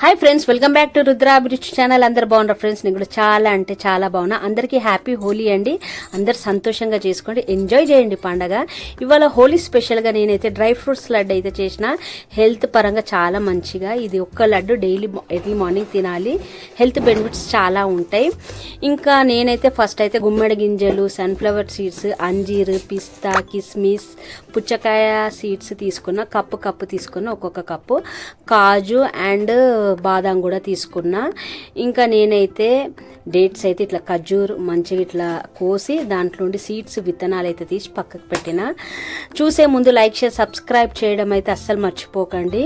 Hi friends welcome back to Rudrabhiruchi channel అందరు బాగున్నారు friends నేను కూడా చాలా అంటే చాలా బాగున్నా. అందరికీ హ్యాపీ హోలీ అండి. అందరు సంతోషంగా చేసుకోండి. ఎంజాయ్ చేయండి పండగ. ఇవాళ హోలీ స్పెషల్గా నేనైతే డ్రై ఫ్రూట్స్ లడ్డు అయితే చేసిన. హెల్త్ పరంగా చాలా మంచిగా. ఇది ఒక్క లడ్డు డైలీ ఎర్లీ మార్నింగ్ తినాలి. హెల్త్ బెనిఫిట్స్ చాలా ఉంటాయి. ఇంకా నేనైతే ఫస్ట్ అయితే గుమ్మడి గింజలు సన్ఫ్లవర్ సీడ్స్ అంజీర్ పిస్తా కిస్మిస్ పుచ్చకాయ సీడ్స్ తీసుకున్న కప్పు కప్పు తీసుకున్న ఒక్కొక్క కప్పు. కాజు అండ్ బాదాం కూడా తీసుకున్నా. ఇంకా నేనైతే డేట్స్ అయితే ఇట్లా ఖర్జూర్ మంచిగా ఇట్లా కోసి దాంట్లో ఉండి సీడ్స్ విత్తనాలు అయితే తీసి పక్కకు పెట్టిన. చూసే ముందు లైక్ షేర్ సబ్స్క్రైబ్ చేయడం అయితే అస్సలు మర్చిపోకండి.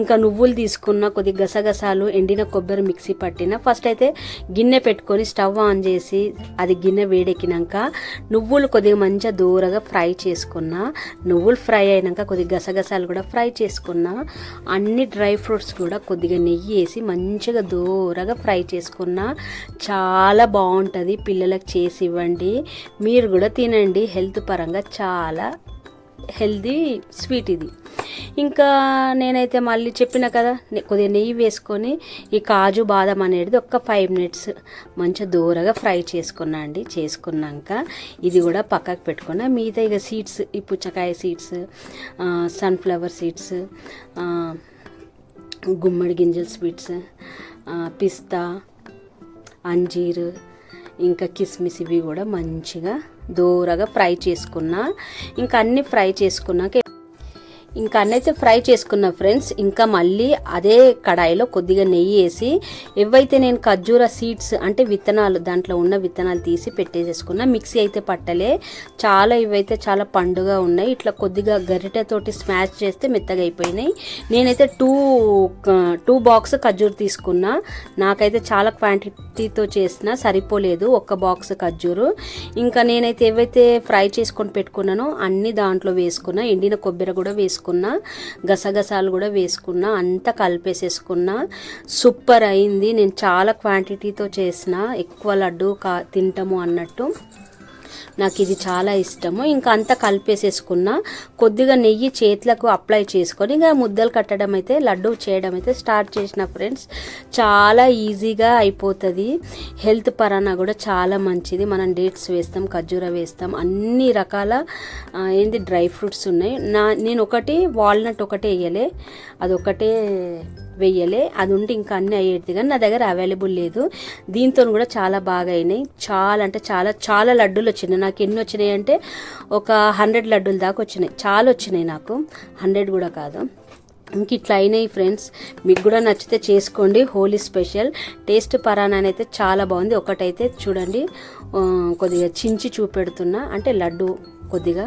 ఇంకా నువ్వులు తీసుకున్న కొద్ది గసగసాలు ఎండిన కొబ్బరి మిక్సీ పట్టిన. ఫస్ట్ అయితే గిన్నె పెట్టుకొని స్టవ్ ఆన్ చేసి అది గిన్నె వేడెక్కినాక నువ్వులు కొద్దిగా మంచిగా దూరగా ఫ్రై చేసుకున్నా. నువ్వులు ఫ్రై అయినాక కొద్దిగా గసగసాలు కూడా ఫ్రై చేసుకున్నా. అన్ని డ్రై ఫ్రూట్స్ కూడా కొద్దిగా నెయ్యి వేసి మంచిగా దూరగా ఫ్రై చేసుకున్న చాలా బాగుంటుంది. పిల్లలకు చేసి ఇవ్వండి. మీరు కూడా తినండి. హెల్త్ పరంగా చాలా హెల్దీ స్వీట్ ఇది. ఇంకా నేనైతే మళ్ళీ చెప్పిన కదా కొద్దిగా నెయ్యి వేసుకొని ఈ కాజు బాదం అనేది ఒక ఫైవ్ మినిట్స్ మంచిగా దూరగా ఫ్రై చేసుకున్నా అండి. చేసుకున్నాక ఇది కూడా పక్కకు పెట్టుకున్నా. మిగతా ఇక సీడ్స్ ఈ పుచ్చకాయ సీడ్స్ సన్ఫ్లవర్ సీడ్స్ గుమ్మడి గింజల స్వీట్స్ పిస్తా అంజీర్ ఇంకా కిస్మిస్ ఇవి కూడా మంచిగా దూరగా ఫ్రై చేసుకున్నా ఇంకా అన్ని ఫ్రై చేసుకున్నాక ఇంకా అన్నైతే ఫ్రై చేసుకున్న ఫ్రెండ్స్. ఇంకా మళ్ళీ అదే కడాయిలో కొద్దిగా నెయ్యి వేసి ఏవైతే నేను ఖర్జూర సీడ్స్ అంటే విత్తనాలు దాంట్లో ఉన్న విత్తనాలు తీసి పెట్టేసేసుకున్నా మిక్సీ అయితే పట్టలే. చాలా ఇవైతే చాలా పండుగ ఉన్నాయి. ఇట్లా కొద్దిగా గరిటెతోటి స్మాష్ చేస్తే మెత్తగా అయిపోయినాయి. నేనైతే టూ టూ బాక్స్ ఖర్జూర్ తీసుకున్నా. నాకైతే చాలా క్వాంటిటీతో చేసిన సరిపోలేదు ఒక్క బాక్స్ ఖర్జూరు. ఇంకా నేనైతే ఏవైతే ఫ్రై చేసుకొని పెట్టుకున్నానో అన్ని దాంట్లో వేసుకున్నా. ఎండిన కొబ్బరి కూడా వేసుకున్నా. గసగసాలు కూడా వేసుకున్నా అంతా కలిపేసేసుకున్నా సూపర్ అయింది. నేను చాలా క్వాంటిటీతో చేసిన ఎక్కువ లడ్డు కా తింటాము అన్నట్టు. నాకు ఇది చాలా ఇష్టము. ఇంకా అంతా కలిపేసేసుకున్న కొద్దిగా నెయ్యి చేతులకు అప్లై చేసుకొని ఇంకా ముద్దలు కట్టడం అయితే లడ్డు చేయడం అయితే స్టార్ట్ చేసిన ఫ్రెండ్స్. చాలా ఈజీగా అయిపోతుంది. హెల్త్ పరంగా కూడా చాలా మంచిది. మనం డేట్స్ వేస్తాం ఖర్జూర వేస్తాం. అన్ని రకాల ఏంది డ్రై ఫ్రూట్స్ ఉన్నాయి. నా నేను ఒకటి వాల్నట్ ఒకటే వేయలే. అదొకటే వెయ్యలే. అది ఉంటే ఇంకా అన్నీ అయ్యేది కానీ నా దగ్గర అవైలబుల్ లేదు. దీంతో కూడా చాలా బాగా అయినాయి. చాలా అంటే చాలా చాలా లడ్డూలు వచ్చినాయి. నాకు ఎన్ని వచ్చినాయి అంటే ఒక హండ్రెడ్ లడ్డూల దాకా వచ్చినాయి. చాలా వచ్చినాయి నాకు. హండ్రెడ్ కూడా కాదు. ఇంక ఇట్లా అయినాయి ఫ్రెండ్స్ మీకు కూడా నచ్చితే చేసుకోండి. హోలీ స్పెషల్. టేస్ట్ పరాణాన్ని అయితే చాలా బాగుంది. ఒకటైతే చూడండి. కొద్దిగా చించి చూపెడుతున్నా. అంటే లడ్డు కొద్దిగా.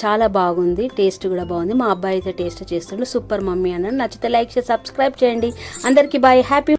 చాలా బాగుంది టేస్ట్ కూడా బాగుంది. మా అబ్బాయి అయితే టేస్ట్ చేస్తుండ్రు సూపర్ మమ్మీ అన్నాడు. నచ్చితే లైక్ చేసి సబ్స్క్రైబ్ చేయండి. అందరికీ బాయ్. హ్యాపీ